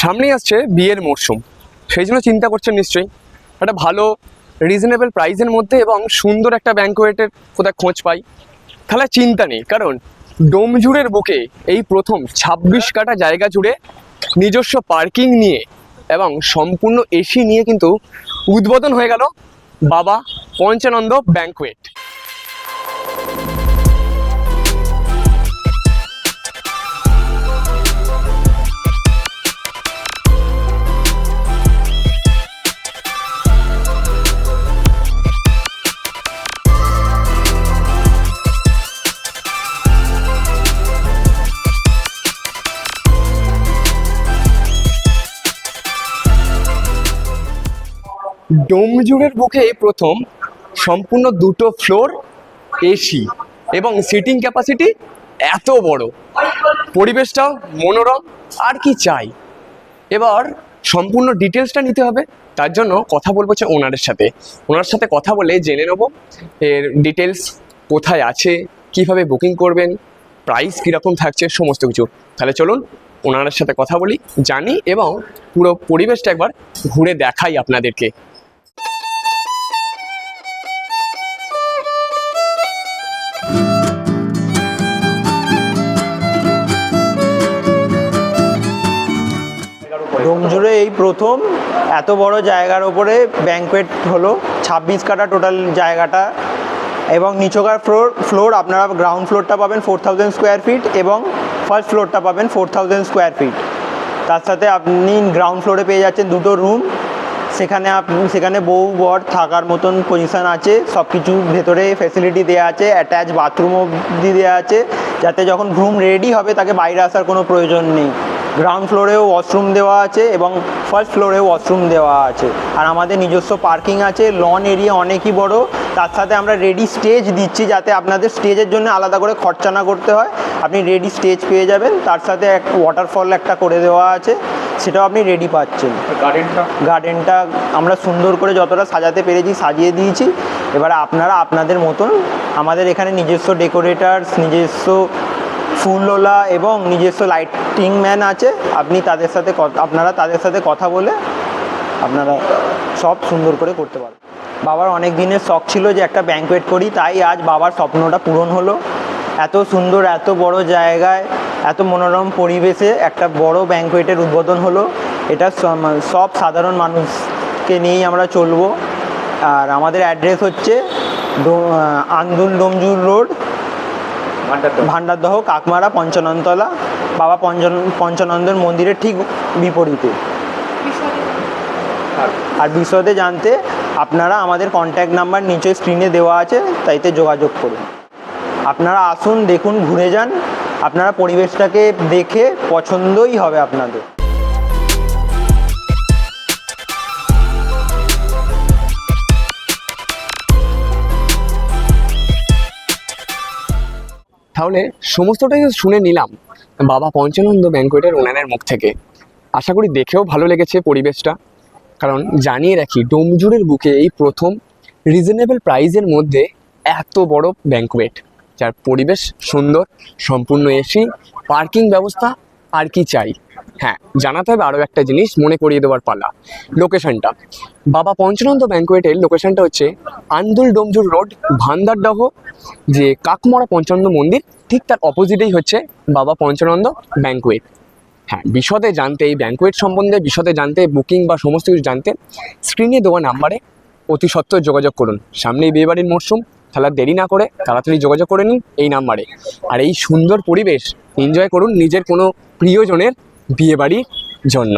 সামনেই আসছে বিয়ের মরশুম। সেই জন্য চিন্তা করছেন নিশ্চয়ই। একটা ভালো রিজনেবল প্রাইসের মধ্যে এবং সুন্দর একটা ব্যাঙ্কোয়েটের কোথায় খোঁজ পাই। তাহলে চিন্তা নেই, কারণ ডোমজুড়ের বুকে এই প্রথম ছাব্বিশ কাটা জায়গা জুড়ে নিজস্ব পার্কিং নিয়ে এবং সম্পূর্ণ এসি নিয়ে কিন্তু উদ্বোধন হয়ে গেল বাবা পঞ্চানন্দ ব্যাঙ্কোয়েট ডোমজুড়ের বুকে প্রথম সম্পূর্ণ দুটো ফ্লোর এসি এবং সিটিং ক্যাপাসিটি এত বড়। পরিবেশটাও মনোরম, আর কি চাই? এবার সম্পূর্ণ ডিটেলসটা নিতে হবে, তার জন্য কথা বলব হচ্ছে ওনারের সাথে। ওনার সাথে কথা বলে জেনে নেব এর ডিটেলস কোথায় আছে, কীভাবে বুকিং করবেন, প্রাইস কীরকম থাকছে, সমস্ত কিছু। তাহলে চলুন ওনার সাথে কথা বলি, জানি এবং পুরো পরিবেশটা একবার ঘুরে দেখাই আপনাদেরকে। ডোমজুড়ে এই প্রথম। এত বড় জায়গার ওপরে ব্যাঙ্কোয়েট হলো। ছাব্বিশ কাটা টোটাল জায়গাটা। এবং নিচকার ফ্লোর ফ্লোর আপনারা গ্রাউন্ড ফ্লোরটা পাবেন ফোর থাউজেন্ড স্কোয়ার ফিট এবং ফার্স্ট ফ্লোরটা পাবেন ফোর থাউজেন্ড স্কোয়ার ফিট তার সাথে আপনি গ্রাউন্ড ফ্লোরে পেয়ে যাচ্ছেন দুটো রুম সেখানে আপনি সেখানে বউ, বর থাকার মতন পজিশান আছে। সব কিছু ভেতরে ফ্যাসিলিটি দেওয়া আছে। অ্যাটাচ বাথরুমও দেওয়া আছে। যাতে যখন রুম রেডি হবে, তাকে বাইরে আসার কোনো প্রয়োজন নেই। গ্রাউন্ড ফ্লোরেও ওয়াশরুম দেওয়া আছে এবং ফার্স্ট ফ্লোরেও ওয়াশরুম দেওয়া আছে। আর আমাদের নিজস্ব পার্কিং আছে লন এরিয়া অনেকই বড়। তার সাথে আমরা রেডি স্টেজ দিচ্ছি যাতে আপনাদের স্টেজের জন্য আলাদা করে খরচা না করতে হয়। আপনি রেডি স্টেজ পেয়ে যাবেন। তার সাথে এক ওয়াটারফল একটা করে দেওয়া আছে। সেটাও আপনি রেডি পাচ্ছেন। গার্ডেনটা গার্ডেনটা আমরা সুন্দর করে যতটা সাজাতে পেরেছি সাজিয়ে দিয়েছি। এবার আপনারা আপনাদের মতন আমাদের এখানে নিজস্ব ডেকোরেটার্স নিজস্ব ফুলওলা এবং নিজস্ব লাইটিং ম্যান আছে। আপনি তাদের সাথে আপনারা তাদের সাথে কথা বলে আপনারা সব সুন্দর করে করতে পারবেন। বাবার অনেক দিনের শখ ছিল যে একটা ব্যাঙ্কোয়েট করি, তাই আজ বাবার স্বপ্নটা পূরণ হলো। এত সুন্দর, এত বড় জায়গায়, এত মনোরম পরিবেশে একটা বড় ব্যাঙ্কোয়েটের উদ্বোধন হলো। এটা সব সাধারণ মানুষকে নিয়েই আমরা চলবো। আর আমাদের অ্যাড্রেস হচ্ছে আন্দুল ডোমজুর রোড। ভান্ডারদহ কাকমারা, পঞ্চাননতলা, বাবা পঞ্চন পঞ্চনন্দন মন্দিরের ঠিক বিপরীতে। আর বিশদে জানতে আপনারা আমাদের কন্ট্যাক্ট নাম্বার নিচে স্ক্রিনে দেওয়া আছে, তাইতে যোগাযোগ করুন। আপনারা আসুন, দেখুন, ঘুরে যান। আপনারা পরিবেশটাকে দেখে পছন্দই হবে আপনাদের। তাহলে সমস্তটাই শুনে নিলাম। বাবা পঞ্চানন্দ ব্যাঙ্কোয়েটের ওনারের মুখ থেকে। আশা করি দেখেও ভালো লেগেছে পরিবেশটা। কারণ জানিয়ে রাখি, ডোমজুড়ের বুকে এই প্রথম রিজনেবল প্রাইজের মধ্যে এত বড় ব্যাঙ্কোয়েট যার পরিবেশ সুন্দর, সম্পূর্ণ এসি পার্কিং ব্যবস্থা আর কি চাই? হ্যাঁ জানাতে হবে আরও একটা জিনিস, মনে করিয়ে দেওয়ার পালা। লোকেশনটা বাবা পঞ্চানন্দ ব্যাঙ্কোয়েটের লোকেশনটা হচ্ছে আন্দুল ডোমজুর রোড, ভান্দারডাহ, যে কাকমরা পঞ্চানন্দ মন্দির, ঠিক তার অপোজিটেই হচ্ছে বাবা পঞ্চানন্দ ব্যাঙ্কোয়েট হ্যাঁ বিশদে জানতে, এই ব্যাঙ্কোয়েট সম্বন্ধে বিশদে জানতে বুকিং বা সমস্ত কিছু জানতে স্ক্রিনে দেওয়া নাম্বারে অতি সত্ত্বর যোগাযোগ করুন। সামনেই বিয়েবাড়ির মরশুম তাহলে দেরি না করে তাড়াতাড়ি যোগাযোগ করে নিন এই নাম্বারে। আর এই সুন্দর পরিবেশ এনজয় করুন নিজের কোনো প্রিয়জনের বিয়েবাড়ির জন্য।